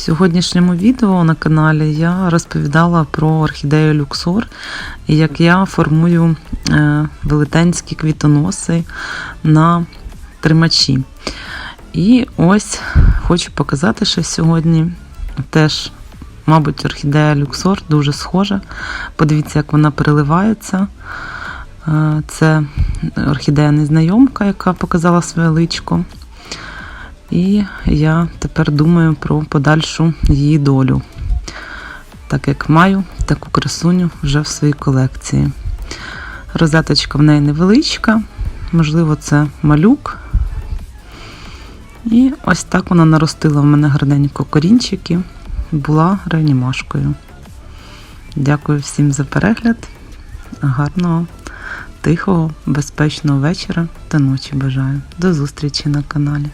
В сьогоднішньому відео на каналі я розповідала про орхідею люксор і як я формую е, велетенські квітоноси на тримачі. І ось хочу показати, що сьогодні теж, мабуть, орхідея люксор дуже схожа. Подивіться, як вона переливається. Е, Це орхідея незнайомка, яка показала своє личко. І я тепер думаю про подальшу її долю, так як маю таку красуню вже в своїй колекції. Розеточка в неї невеличка, можливо, це малюк. І ось так вона наростила в мене гарненько корінчики, була реанімашкою. Дякую всім за перегляд. Гарного, тихого, безпечного вечора та ночі бажаю. До зустрічі на каналі.